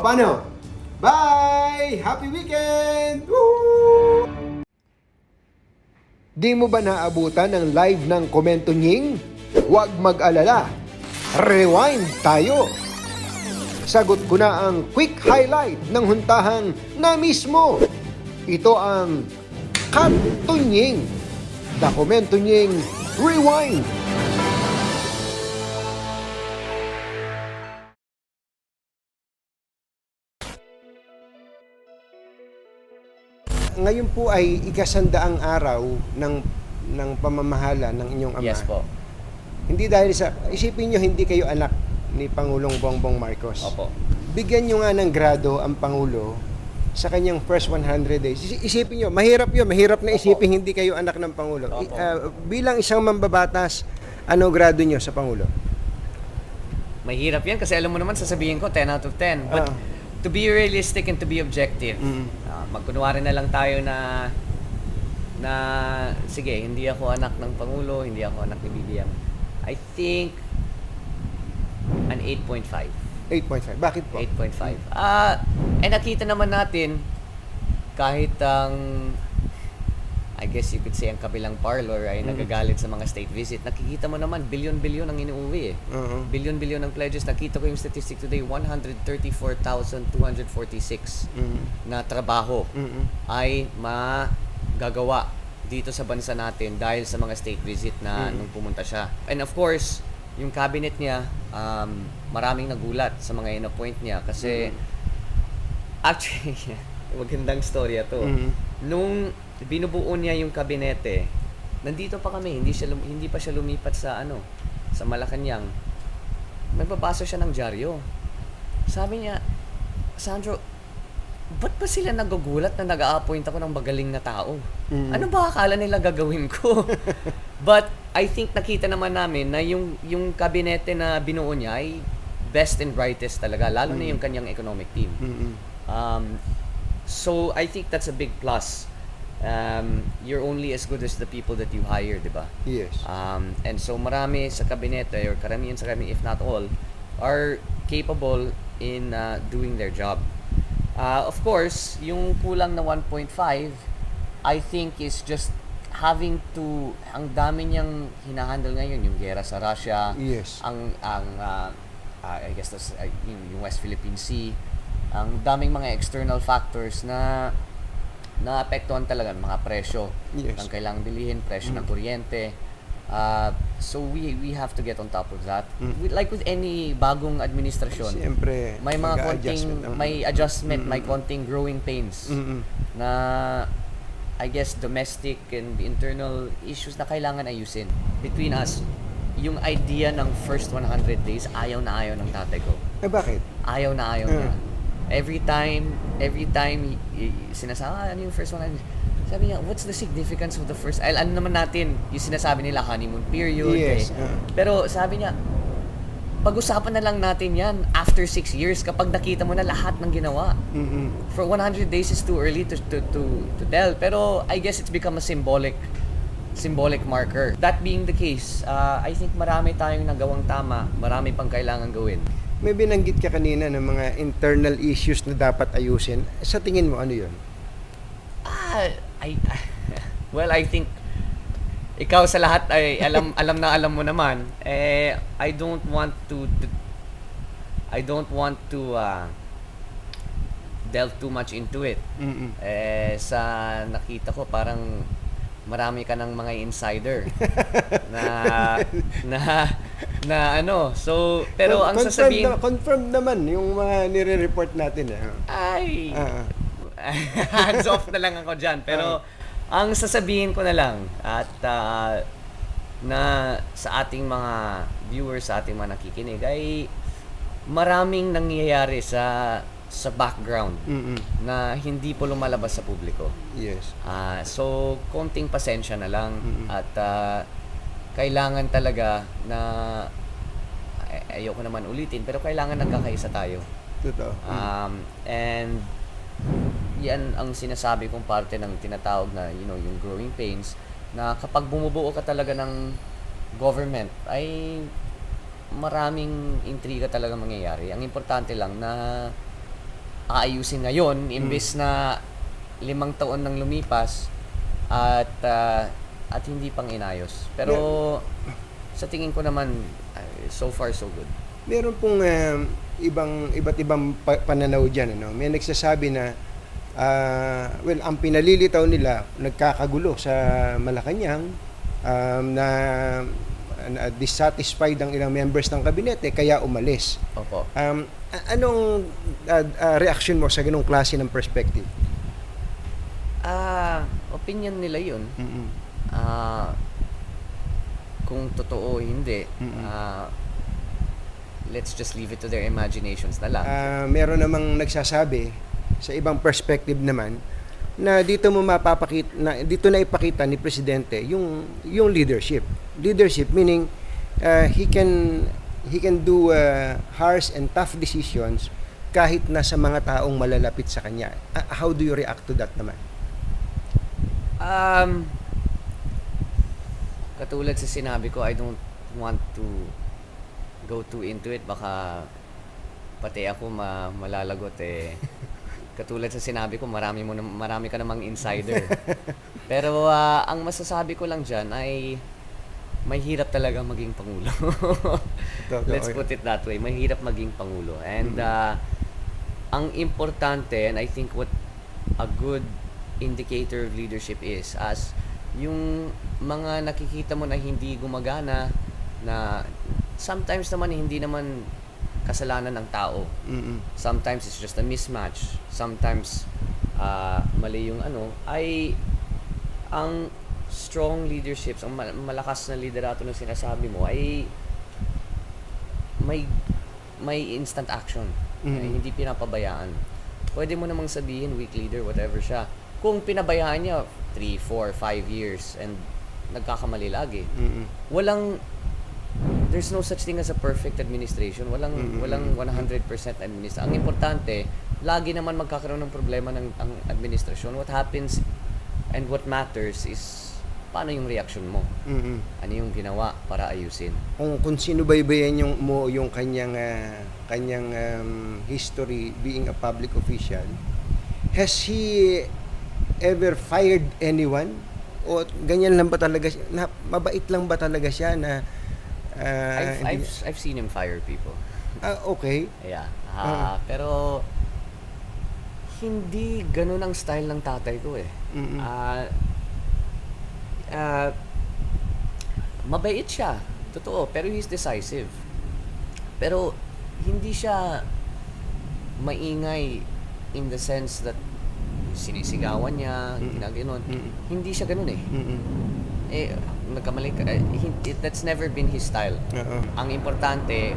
Paano? Bye! Happy weekend! Woo! Di mo ba naabutan ng live ng komento nying? Huwag mag-alala. Rewind tayo! Sagot ko na ang quick highlight ng huntahang na mismo. Ito ang Kantunying. The Komento Nying Rewind. Ngayon po ay ikasandaang araw ng ng pamamahala ng inyong ama. Yes po. Hindi dahil sa isipin nyo hindi kayo anak ni Pangulong Bongbong Marcos. Opo. Bigyan nyo nga ng grado ang Pangulo sa kanyang first 100 days. Isi- Isipin nyo, mahirap yun. Mahirap na isipin hindi kayo anak ng Pangulo. I- Opo. ah, bilang isang mambabatas, ano grado nyo sa Pangulo? Mahirap yan kasi alam mo naman sasabihin ko 10 out of 10. But Ah. To be realistic and to be objective, Mm. ah, magkunwari na lang tayo na na sige, hindi ako anak ng Pangulo, hindi ako anak ni BBM. I think an 8.5. 8.5. Bakit po? 8.5. Ah, eh nakita naman natin kahit ang I guess you could say ang kabilang parlor ay Mm. nagagalit sa mga state visit. Nakikita mo naman bilyon-bilyon ang inuuwi eh. Oo. Bilyon-bilyon ng pledges. Nakita ko yung statistic today, 134,246 Mm. na trabaho Mm-mm. ay magagawa dito sa bansa natin dahil sa mga state visit na Mm. nung pumunta siya. And of course, yung cabinet niya, um, maraming nagulat sa mga in-appoint niya kasi Mm. actually, magandang storya to. Mm. Nung binubuo niya yung kabinete, nandito pa kami, hindi siya hindi pa siya lumipat sa ano, sa Malacanang. Nagbabasa siya ng dyaryo. Sabi niya, Sandro, ba't ba sila nagugulat na nag-a-appoint ako ng magaling na tao? Mm. Ano ba akala nila gagawin ko? But I think nakita naman namin na yung yung kabinete na binuo niya ay best and brightest talaga, lalo na Mm. yung kanyang economic team. Mm-mm. Um, so I think that's a big plus. Um, you're only as good as the people that you hire, di ba? Yes. Um, and so marami sa kabinete or karamihan sa kami, if not all, are capable in uh, doing their job. Uh, of course, yung kulang na 1.5, I think is just having to, ang dami niyang hinahandle ngayon, yung gera sa Russia, Yes. ang, ang uh, uh, I guess that's, uh, yung, yung West Philippine Sea, ang daming mga external factors na naapektuhan talaga ng mga presyo Yes. ng kailangang bilihin, presyo ng Mm. kuryente. Uh, so we we have to get on top of that. Mm. With- like with any bagong administrasyon, Siyempre, may mga konting may adjustment, may Mm-mm. konting growing pains Mm-mm. na I guess domestic and internal issues na kailangan ayusin. Between us, yung idea ng first 100 days, ayaw na ayaw ng tatay ko. Eh bakit? Ayaw na ayaw Mm. niya. Every time, every time sinasabi, ah, ano yung first 100 sabi niya, what's the significance of the first, ay, ano naman natin, yung sinasabi nila honeymoon period. Yes, eh. ah. Pero sabi niya, pag-usapan na lang natin yan after 6 years kapag nakita mo na lahat ng ginawa. Mm-mm. For 100 days is too early to, to, to, to tell. Pero I guess it's become a symbolic symbolic marker. That being the case, uh, I think marami tayong nagawang tama, marami pang kailangan gawin. May binanggit ka kanina ng mga internal issues na dapat ayusin. Sa tingin mo, ano yun? Ah, I, well, I think ikaw sa lahat ay alam alam na alam mo naman eh I don't want to, to I don't want to uh, delve too much into it Mm-mm. eh sa nakita ko parang marami ka ng mga insider na na na ano so pero ang Confirmed sasabihin na- confirmed naman yung mga nire-report natin. Eh. ay ah. hands off na lang ako dyan. Pero, ang sasabihin ko na lang, at ah, na sa ating mga viewers, sa ating mga nakikinig, ay maraming nangyayari sa sa background Mm-mm. na hindi po lumalabas sa publiko. Yes. Ah, so, konting pasensya na lang Mm-mm. at ah, kailangan talaga na ay- ayoko naman ulitin, pero kailangan nagkakaisa tayo. Totoo. Um, and yan ang sinasabi kong parte ng tinatawag na, you know, yung growing pains na kapag bumubuo ka talaga ng government ay maraming intriga talaga mangyayari. Ang importante lang na aayusin ngayon imbes na limang taon nang lumipas at ah, at hindi pang inayos. Pero sa tingin ko naman so far so good. Meron pong um, ibang iba't ibang pa- pananaw diyan ano. May nagsasabi na ah, well, ang pinalilitaw nila nagkakagulo sa Malacanang um, na, na dissatisfied ang ilang members ng kabinete kaya umalis. Opo. Um, anong ah, ah, reaction mo sa ganung klase ng perspective? Ah, opinion nila 'yun. Mm-mm. Ah, kung totoo o hindi, Mm-mm. ah, let's just leave it to their imaginations na lang. Ah, meron namang nagsasabi sa ibang perspective naman na dito mo mapapakita na dito na ipakita ni presidente yung yung leadership. Leadership meaning ah, he can he can do ah, harsh and tough decisions kahit na sa mga taong malalapit sa kanya. Ah, how do you react to that naman? Um, katulad sa sinabi ko, I don't want to go too into it. Baka pati ako ma malalagot eh. Katulad sa sinabi ko, marami, mo, nam- marami ka namang insider. Pero ah, ang masasabi ko lang dyan ay may hirap talaga maging pangulo. Let's put it that way. Mahirap maging pangulo. And ah, ang importante, and I think what a good indicator of leadership is, as yung mga nakikita mo na hindi gumagana, na sometimes naman hindi naman kasalanan ng tao. Mm-mm. Sometimes it's just a mismatch. Sometimes ah, mali yung ano, ay ang strong leaderships, ang mal- malakas na liderato na sinasabi mo ay may may instant action. Mhm. Ay, hindi pinapabayaan. Pwede mo namang sabihin weak leader whatever siya. Kung pinabayaan niya 3, 4, 5 years and nagkakamali lagi. Mm-mm. Walang there's no such thing as a perfect administration. Walang Mm-mm. walang 100% administration. Ang importante, lagi naman magkakaroon ng problema ng ang administrasyon. What happens and what matters is paano yung reaction mo. Mm-mm. Ano yung ginawa para ayusin. kung kung sinubaybayan yung mo yung kanyang ah, kanyang um, history being a public official has he ever fired anyone o ganyan lang ba talaga siya na, mabait lang ba talaga siya na ah, I've, I've, I've seen him fire people. ah, okay Yeah. Ah, Pero hindi ganun ang style ng tatay ko eh. Mm-mm. Ah, ah, mabait siya. Totoo. Pero he's decisive. Pero hindi siya maingay in the sense that sinisigawan niya, Mm. ginaganon. Hindi siya ganun eh. Mm-mm. Eh, nagkamali ka. eh, it- that's never been his style. Oo. Ang importante,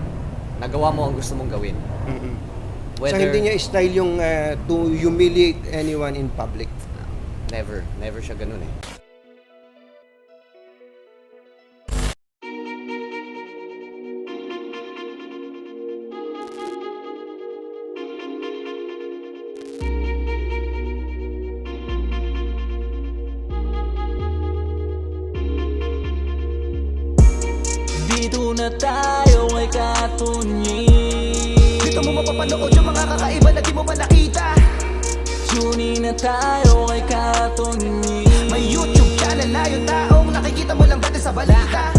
nagawa mo ang gusto mong gawin. Whether, so hindi niya style yung ah, to humiliate anyone in public Never. Never siya ganun eh. Mo pa nakita? Tune in na tayo kay Katunyi May YouTube channel na yung taong nakikita mo lang dati sa balita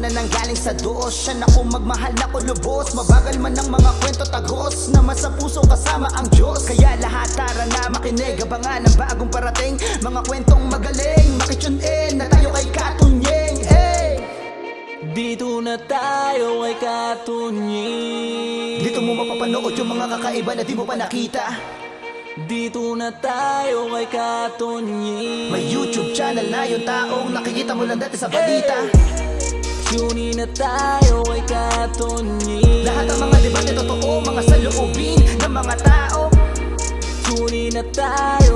na nanggaling sa doos Siya na magmahal na ko lubos Mabagal man ang mga kwento tagos Naman sa puso kasama ang Diyos. Kaya lahat tara na makinig Abangan ang bagong parating. Mga kwentong magaling Makitune in na tayo kay Katunyeng hey! Dito na tayo kay Katunyi Dito mo mapapanood yung mga kakaiba na di mo pa nakita. Dito na tayo kay Katunyi May YouTube channel na yung taong nakikita mo lang dati sa balita. Tune in na tayo kay Katunyi Lahat ng mga debate totoo, mga saloobin ng mga tao. Tunin na tayo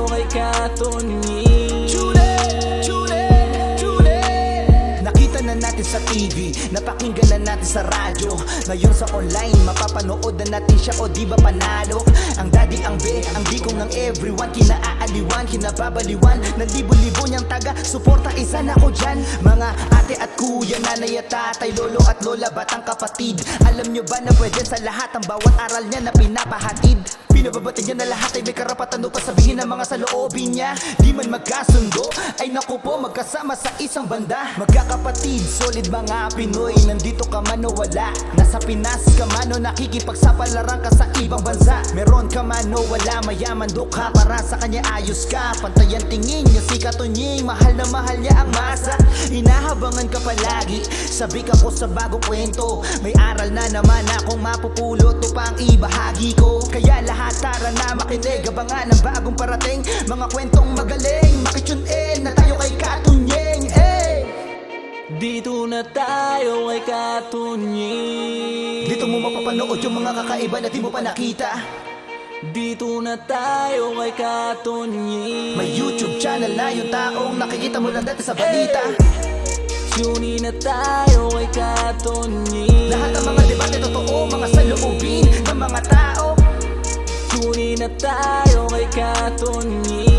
Nakita na natin sa TV Napakinggan na natin sa radyo. Ngayon sa online Mapapanood na natin siya o di ba panalo? Ang daddy ang be Ang bikong ng everyone Kinaaaliwan Kinababaliwan. Ng libo-libo niyang taga Suporta isa na ko dyan. Mga ate at kuya Nanay tatay Lolo at lola Batang kapatid. Alam nyo ba na pwede sa lahat Ang bawat aral niya na pinapahatid? Pinababati niya na lahat ay may karapatan upang sabihin ang mga sa loobin niya. Di man magkasundo Ay naku po magkasama sa isang banda. Magkakapatid, solid mga Pinoy Nandito ka man o wala. Nasa Pinas ka man o nakikipagsapalaran ka sa ibang bansa. Meron ka man o wala Mayaman dukha para sa kanya ayos ka. Pantayan tingin niya si Katunying Mahal na mahal niya ang masa. Inahabangan ka palagi Sabi ka ko sa bagong kwento. May aral na naman akong mapupulot upang ibahagi ko. Kaya lahat tara na makinig. Abangan ang bagong parating. Mga kwentong magaling. Makitune in na tayo kay Katunying eh! Dito na tayo kay Katunying Dito mo mapapanood yung mga kakaiba na di mo pa nakita. Dito na tayo kay Katunying May YouTube channel na yung taong nakikita mo lang dati sa balita Tunin na tayo kay Katunying Lahat ng mga debate totoo Mga saloobin ng mga tao. Tunin na tayo kay Katunying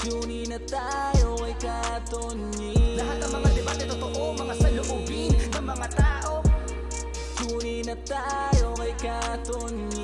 Tunin na tayo kay Katunying Lahat ng mga debate totoo Mga saloobin ng mga tao. Tunin na tayo kay Katunying